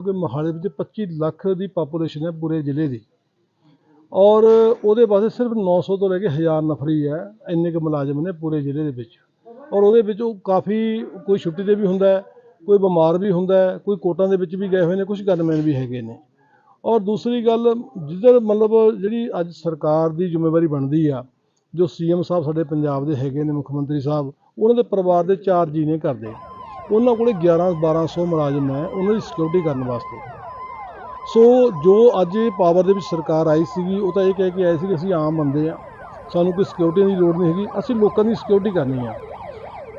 ਕਿਉਂਕਿ ਮੋਹਾਲੀ ਵਿੱਚ 25 ਲੱਖ ਦੀ ਪਾਪੂਲੇਸ਼ਨ ਹੈ ਪੂਰੇ ਜ਼ਿਲ੍ਹੇ ਦੀ। ਔਰ ਉਹਦੇ ਵਾਸਤੇ ਸਿਰਫ 900 ਤੋਂ ਲੈ ਕੇ 1000 ਨਫਰੀ ਹੈ, ਇੰਨੇ ਕੁ ਮੁਲਾਜ਼ਮ ਨੇ ਪੂਰੇ ਜ਼ਿਲ੍ਹੇ ਦੇ ਵਿੱਚ। ਔਰ ਉਹਦੇ ਵਿੱਚ ਉਹ ਕਾਫੀ ਕੋਈ ਛੁੱਟੀ ਤੇ ਵੀ ਹੁੰਦਾ ਕੋਈ ਬਿਮਾਰ ਵੀ ਹੁੰਦਾ ਕੋਈ ਕੋਟਾਂ ਦੇ ਵਿੱਚ ਵੀ ਗਏ ਹੋਏ ਨੇ ਕੁਝ ਗਨਮੈਨ ਵੀ ਹੈਗੇ ਨੇ। ਔਰ ਦੂਸਰੀ ਗੱਲ, ਜਿੱਧਰ ਮਤਲਬ ਜਿਹੜੀ ਅੱਜ ਸਰਕਾਰ ਦੀ ਜ਼ਿੰਮੇਵਾਰੀ ਬਣਦੀ ਆ, ਜੋ ਸੀਐਮ ਸਾਹਿਬ ਸਾਡੇ ਪੰਜਾਬ ਦੇ ਹੈਗੇ ਨੇ, ਮੁੱਖ ਮੰਤਰੀ ਸਾਹਿਬ, ਉਹਨਾਂ ਦੇ ਪਰਿਵਾਰ ਦੇ ਚਾਰ ਜੀ ਨੇ ਕਰਦੇ ਉਹਨਾਂ ਕੋਲੇ 11 1200 ਮੁਲਾਜ਼ਮ ਹੈ, ਉਹਨਾਂ ਦੀ ਸਿਕਿਉਰਿਟੀ ਕਰਨ ਵਾਸਤੇ। ਸੋ ਜੋ ਅੱਜ ਇਹ ਪਾਵਰ ਦੇ ਵਿੱਚ ਸਰਕਾਰ ਆਈ ਸੀਗੀ, ਉਹ ਤਾਂ ਇਹ ਕਹਿ ਕੇ ਆਏ ਸੀ ਕਿ ਅਸੀਂ ਆਮ ਬੰਦੇ ਆ ਸਾਨੂੰ ਕੋਈ ਸਿਕਿਉਰਿਟੀ ਦੀ ਲੋੜ ਨਹੀਂ ਹੈਗੀ, ਅਸੀਂ ਲੋਕਾਂ ਦੀ ਸਿਕਿਉਰਿਟੀ ਕਰਨੀ ਆ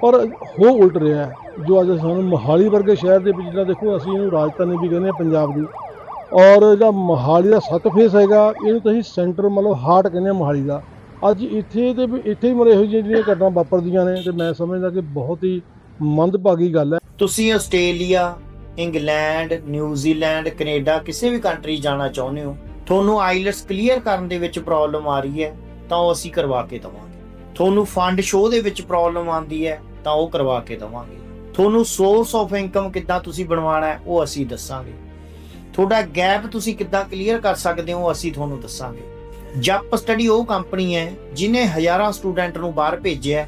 ਪਰ ਹੋ ਉਲਟ ਰਿਹਾ ਜੋ ਅੱਜ ਸਾਨੂੰ ਮੋਹਾਲੀ ਵਰਗੇ ਸ਼ਹਿਰ ਦੇ ਵਿੱਚ ਜਿਹੜਾ ਦੇਖੋ ਅਸੀਂ ਇਹਨੂੰ ਰਾਜਧਾਨੀ ਵੀ ਕਹਿੰਦੇ ਆ ਪੰਜਾਬ ਦੀ। ਔਰ ਜਿਹੜਾ ਮੋਹਾਲੀ ਦਾ ਸੱਤ ਫੇਸ ਹੈਗਾ, ਇਹਨੂੰ ਤਾਂ ਅਸੀਂ ਸੈਂਟਰ ਮਤਲਬ ਹਾਰਟ ਕਹਿੰਦੇ ਆ ਮੋਹਾਲੀ ਦਾ। ਅੱਜ ਇੱਥੇ ਤੇ ਵੀ ਇੱਥੇ ਹੀ ਮਰੇ ਇਹੋ ਜਿਹੀਆਂ ਜਿਹੜੀਆਂ ਘਟਨਾ ਵਾਪਰਦੀਆਂ ਨੇ, ਤੇ ਮੈਂ ਸਮਝਦਾ ਕਿ ਬਹੁਤ ਹੀ ਮੰਦਭਾਗੀ ਗੱਲ ਹੈ। ਤੁਸੀਂ ਆਸਟ੍ਰੇਲੀਆ, ਇੰਗਲੈਂਡ, ਨਿਊਜ਼ੀਲੈਂਡ, ਕੈਨੇਡਾ ਕਿਸੇ ਵੀ ਕੰਟਰੀ ਜਾਣਾ ਚਾਹੁੰਦੇ ਹੋ, ਤੁਹਾਨੂੰ ਆਈਲਟਸ ਕਲੀਅਰ ਕਰਨ ਦੇ ਵਿੱਚ ਪ੍ਰੋਬਲਮ ਆ ਰਹੀ ਹੈ, ਤਾਂ ਉਹ ਅਸੀਂ ਕਰਵਾ ਕੇ ਦਵਾਂਗੇ। ਤੁਹਾਨੂੰ ਫੰਡ ਸ਼ੋਅ ਦੇ ਵਿੱਚ ਪ੍ਰੋਬਲਮ ਆਉਂਦੀ ਹੈ, ਤਾਂ ਉਹ ਕਰਵਾ ਕੇ ਦਵਾਂਗੇ। ਤੁਹਾਨੂੰ ਸੋਰਸ ਆਫ ਇਨਕਮ ਕਿੱਦਾਂ ਤੁਸੀਂ ਬਣਵਾਉਣਾ ਹੈ, ਉਹ ਅਸੀਂ ਦੱਸਾਂਗੇ। ਤੁਹਾਡਾ ਗੈਪ ਤੁਸੀਂ ਕਿੱਦਾਂ ਕਲੀਅਰ ਕਰ ਸਕਦੇ ਹੋ, ਅਸੀਂ ਤੁਹਾਨੂੰ ਦੱਸਾਂਗੇ। ਜੱਪ ਸਟੱਡੀ ਉਹ ਕੰਪਨੀ ਹੈ ਜਿਨੇ ਹਜ਼ਾਰਾਂ ਸਟੂਡੈਂਟ ਨੂੰ ਬਾਹਰ ਭੇਜਿਆ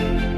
Thank you.